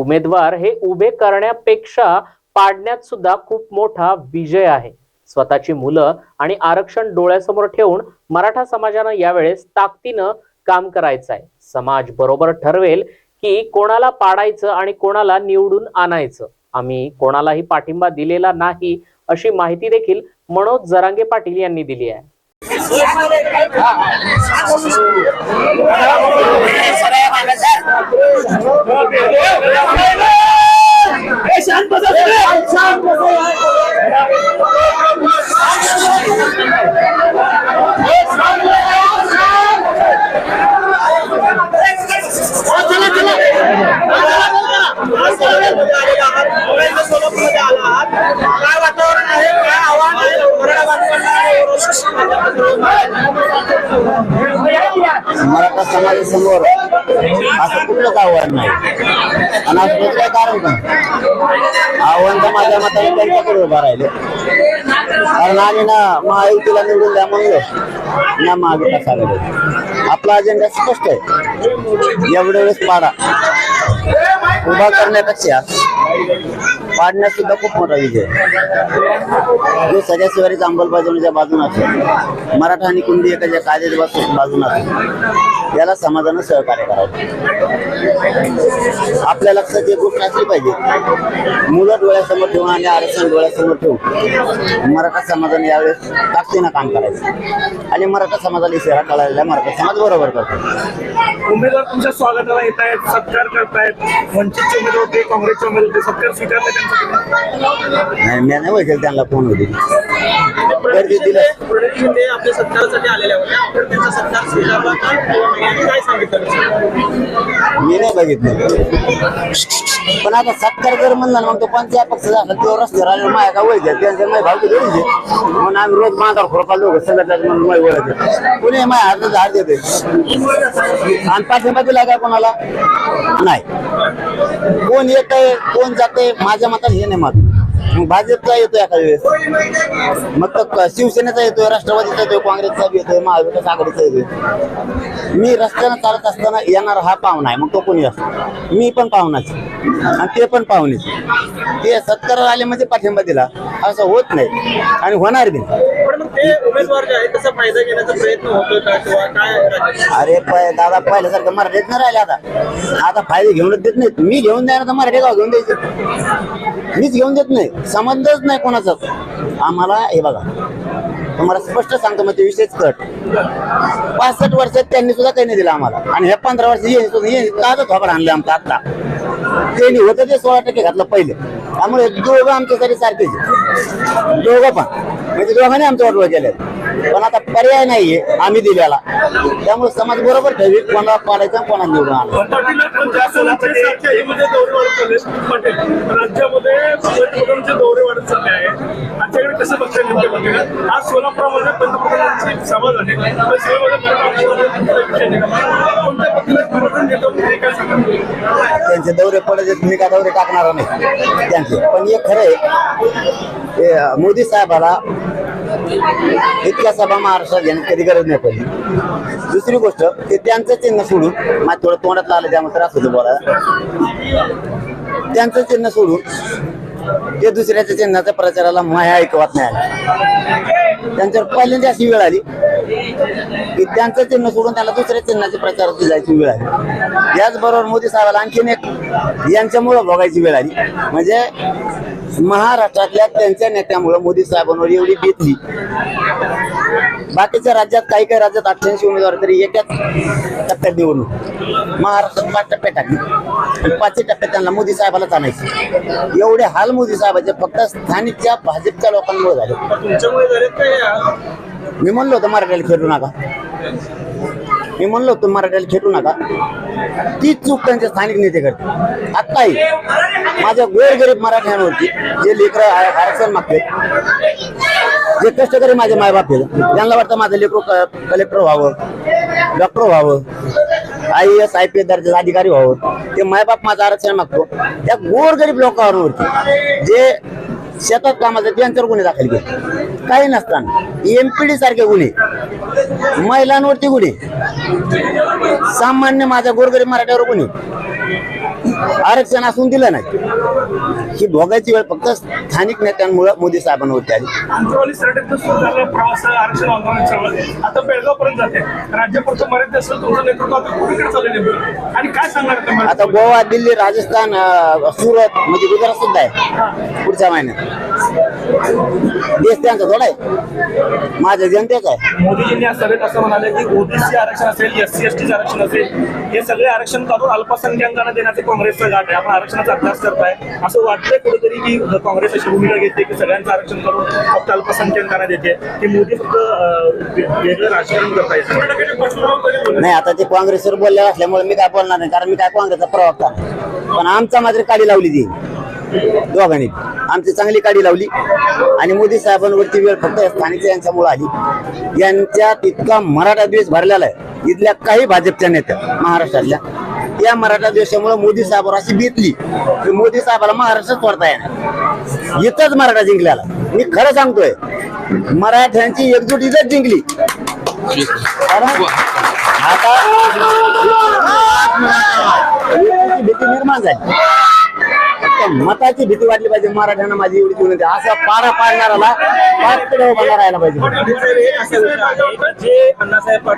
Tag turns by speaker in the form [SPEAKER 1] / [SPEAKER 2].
[SPEAKER 1] उमेदवार हे उभे करण्यापेक्षा पाडण्यात सुद्धा खूप मोठा विजय आहे. स्वतःची मुलं आणि आरक्षण डोळ्यासमोर ठेवून मराठा समाजानं यावेळेस ताकदीनं काम करायचं आहे. समाज बरोबर ठरवेल की कोणाला पाडायचं आणि कोणाला निवडून आणायचं. आम्ही कोणालाही पाठिंबा दिलेला नाही अशी माहिती देखील मनोज जरांगे पाटील यांनी दिली आहे.
[SPEAKER 2] काय वातावरण आहे काय आव्हान आहे मराठा
[SPEAKER 3] मराठा समाजासमोर असं कुठलंच आव्हान नाही? आणि असं कुठलं काय कारण पण आव्हान तर माझ्या मताने त्यांच्याकडे उभा राहिले. कारण आम्ही ना महायुतीला निवडून द्या म्हणलो ना महाविकास आघाडी आपला अजेंडा स्पष्ट आहे. एवढ्या वेळेस पाडा. उभा करण्यापेक्षा पाडण्यात सुद्धा खूप मोठा विजय जो सगळ्या अंमलबजावणीच्या बाजून असेल मराठा आणि कुंडी एकाच्या कायद्याच्या बाजू- बाजून असेल याला समाजानं सहकार्य करावं. आपल्या लक्षात एक गोष्ट असली पाहिजे. मुलं डोळ्यासमोर ठेवून आणि आरक्षण डोळ्यासमोर ठेवून मराठा समाजाने यावेळेस ताकदीनं काम करायचं. आणि मराठा समाजाला इशारा कळायला मराठा समाज बरोबर करतो.
[SPEAKER 2] उमेदवार तुमच्या स्वागताला येत आहेत सत्कार करतायत. वंचितचे उमेदवार काँग्रेसचे उमेदवार सत्कार स्वीकारले त्यांचा
[SPEAKER 3] नाही मी नाही त्यांना होती
[SPEAKER 2] आपल्या सत्कारासाठी आलेल्या होत्या त्यांचा सत्कार स्वीकारला काय सांगितलं?
[SPEAKER 3] मी नाही बघितलं. पण आता सत्कार जर म्हणला ना मग तो पंचायत पक्ष झाला तो रस्त्यावर आले माया का वळते त्यांच्या माय भावकी धरीचे म्हणून आम्ही रोज मांगावर खोरपा लोक संघटना म्हणून माय वळते कोणी माय हात झाड देते आणि पाठिंबा दिला का कोणाला? नाही. कोण येत कोण जाते माझ्या मतात हे नाही मत मग भाजपचा येतोय एखाद्या वेळेस? मग तो क- शिवसेनेचा येतोय राष्ट्रवादीचा येतोय काँग्रेसचा बी येतोय महाविकास आघाडीचा येतोय. मी रस्त्यानं चालत असताना येणार हा पाहुणा आहे मग तो कोणी असतो? मी पण पाहुणाच आणि ते पण पाहुणेच ते सत्काराला आले म्हणजे पाठिंबा दिला. असं होत नाही. आणि होणार बी नाही.
[SPEAKER 2] पण मग ते उमेदवार जे आहेत त्याचा फायदा घेण्याचा प्रयत्न होतोय का किंवा काय राजकीय
[SPEAKER 3] अरे दादा पहिल्यासारखं मराठीत नाही राहिले आता. आता फायदे घेऊनच देत नाहीत. मी घेऊन द्यायला तर मराठी गाव घेऊन द्यायचे. मीच घेऊन देत नाही. संबंधच नाही कोणाचाच आम्हाला हे बघा. तुम्हाला स्पष्ट सांगतो मग ते विषयच कट पासष्ट वर्षात त्यांनी सुद्धा काही नाही दिलं आम्हाला. आणि हे पंधरा वर्ष ये ये ताजं थोपड आणलं आमचं आता त्यांनी होतं ते सोळा टक्के घातलं पहिले. त्यामुळे दोघं आमच्यासाठी सारखेच दोघं पण. म्हणजे दोघांनी आमचं वाटवं केलं पण आता पर्याय नाहीये आम्ही दिल्याला त्यामुळे समाज बरोबर ठेवी कोणाला पाडायचं कोणाला निवडून आणायचं. त्यांचे दौरे पडले तुम्ही का दौरे टाकणार नाही. त्यांचे. पण हे खरं आहे मोदी साहेबाला इतक्या सभा महाराष्ट्रात घेण्यात कधी गरज नाही पडली. दुसरी गोष्ट ते त्यांचं चिन्ह सोडून माझ्या थोडं तोंडात आलं त्यामुळे त्रास होतो बोलायला. त्यांचं चिन्ह सोडून ते दुसऱ्याच्या चिन्हाच्या प्रचाराला माया ऐकवत नाही आली. त्यांच्यावर पहिल्यांदा अशी वेळ आली की त्यांचं चिन्ह सोडून त्याला दुसऱ्या चिन्हाचे प्रचार जायची वेळ आली. याचबरोबर मोदी साहेबाला आणखीन एक यांच्यामुळं भोगायची वेळ आली. म्हणजे महाराष्ट्रातल्या त्यांच्या नेत्यामुळं मोदी साहेबांवर एवढी बेतली बाकीच्या राज्यात काही काही राज्यात अठ्ठ्याऐंशी उमेदवार तरी एकाच टप्प्यात निवडणूक महाराष्ट्रात पाच टप्प्यात टाकली. आणि पाचही टप्प्यात त्यांना मोदी साहेबालाच आणायचे. एवढे हाल मोदी साहेबाचे फक्त स्थानिकच्या भाजपच्या लोकांमुळे झाले. मी म्हणलो होतो मराठ्याला खेळू नका. मी म्हणलो होतो मराठ्याला खेळू नका. तीच चूक त्यांचे स्थानिक नेते करते आत्ताही माझ्या गोरगरीब मराठ्यांवरती जे लेकर आरक्षण मागते जे कष्टकरी माझे मायबाप आहेत त्यांना वाटतं माझं लेकर कलेक्टर व्हावं डॉक्टर व्हावं I S I P S दर्जाचा अधिकारी व्हावं. ते मायबाप माझं आरक्षण मागतो. त्या गोरगरीब लोकांवरती जे शेतात कामाचे त्यांच्यावर गुन्हे दाखल केले. काही नसताना. एमपीडी सारखे गुन्हे. महिलांवरती गुन्हे. सामान्य माझ्या गोरगरीब मराठ्यावर गुन्हे. आरक्षण असून दिलं नाही. ही भोगायची वेळ फक्त स्थानिक नेत्यांमुळे मोदी
[SPEAKER 2] आंदोलन चळवळ आता
[SPEAKER 3] गोवा दिल्ली राजस्थान सुरत म्हणजे गुजरात सुद्धा आहे. पुढच्या महिन्यात. देश त्यांचा थोडा आहे. माझ्या जनतेचा आहे.
[SPEAKER 2] मोदीजींनी या सभेत असं म्हणाले की ओबीसी आरक्षण असेल एस सी एस टीचं आरक्षण असेल हे सगळे आरक्षण काढून अल्पसंख्याकांना देण्याचे काँग्रेसचा घाट आहे. आपण आरक्षणाचा अभ्यास करताय. असं वाटतंय कुठेतरी की काँग्रेस अशी भूमिका घेते की सगळ्यांचं आरक्षण करून फक्त अल्पसंख्याकांना देते. की मोदी फक्त अं, वेगळं राजकारण करतायत
[SPEAKER 3] नाही आता ते काँग्रेसवर बोलले असल्यामुळे मी काय बोलणार नाही कारण मी काय काँग्रेसचा प्रवक्ता. नाही. पण आमचा मात्र काडी लावली ती. दोघांनी आमची चांगली काडी लावली आणि मोदी साहेबांवरती वेळ फक्त स्थानिक यांच्यामुळे आली यांच्यात इतका मराठा द्वेष भरलेला आहे इथल्या काही भाजपच्या नेत्या महाराष्ट्रातल्या या मराठा द्वेषामुळे मोदी साहेबांवर अशी बेतली की मोदी साहेबाला महाराष्ट्रात सोडता येणार इथंच मराठा जिंकल्याला मी खरं सांगतोय मराठ्यांची एकजूट इथंच जिंकली आता भीती निर्माण झाली मताची भीती वाटली पाहिजे. मराठ्यांना माझी एवढी विनंती असा असं पारा पाडणाराला पाच पुढे उभा राहायला पाहिजे.
[SPEAKER 2] जे अण्णासाहेब